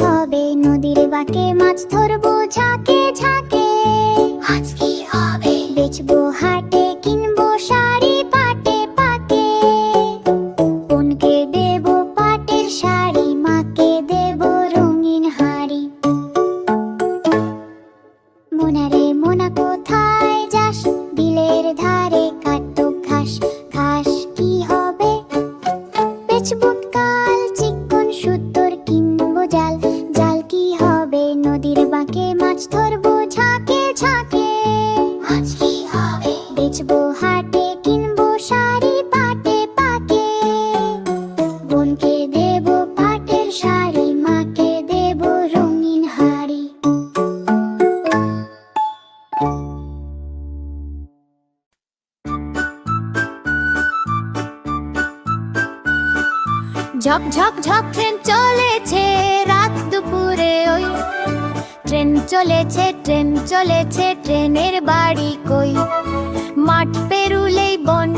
হবে। নদীর বাঁকে মাছ ধরবো ঝাঁকে মাছ ধরবো ঝাঁকে ঝাঁকে। মাছ কি হবে? বেচবো হাটে কিনবো শাড়ি পাটে পাটে বোনকে দেব পাটের শাড়ি মাকে দেব রঙিন হাড়ি। ঝক ঝক ঝক ট্রেন চলেছে রাত দুপুরে ওই ট্রেন চলেছে ট্রেন চলেছে ট্রেনের বাড়ি কই? মাঠ পেরুলেই বন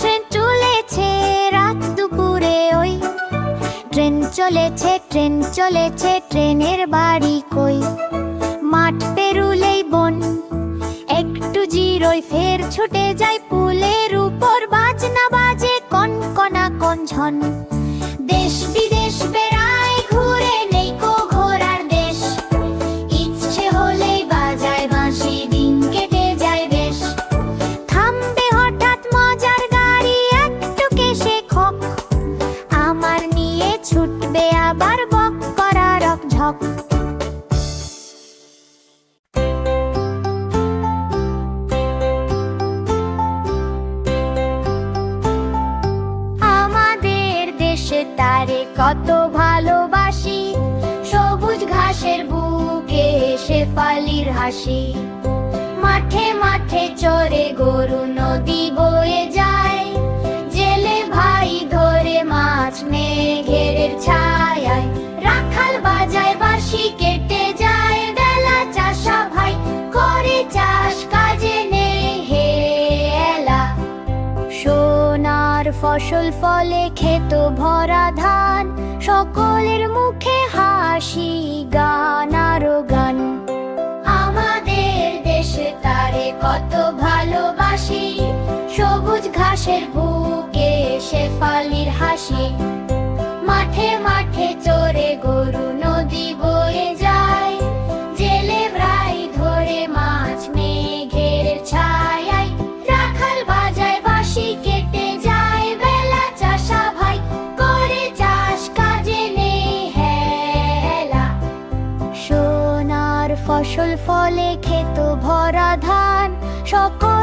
ট্রেন চলেছে রাত দুপুরে, ওই ট্রেন চলেছে ট্রেন চলেছে, ট্রেনের বাড়ি কই? মাঠ পেরুলেই বন, একটু জিরোই ফের ছুটে যায় পুলের উপর, বাজনা বাজে কন কনা কন ঝন দেশ বিদেশ তারে কত ভালোবাসি। সবুজ ঘাসের বুকে শেফালির হাসি। মাঠে মাঠে চরে গরু নদী বয়ে যায়। জেলে ভাই ধরে মাছ মেঘের ছায়ায়। রাখাল বাজায়, বাঁশি কেটে যায়। বেলা চাষা ভাই করে চাষ, কাজে নেই হেলা সোনার ফসল ফলে খেত ভরা ধান। সকলের মুখে হাসি, গান আরও গান। আমাদের দেশে তারে কত ভালোবাসি। সবুজ ঘাসের বুকে শেফালির হাসি। মাঠে মাঠে চড়ে গরু, নদী ফলে খেত ভরা ধান সকলের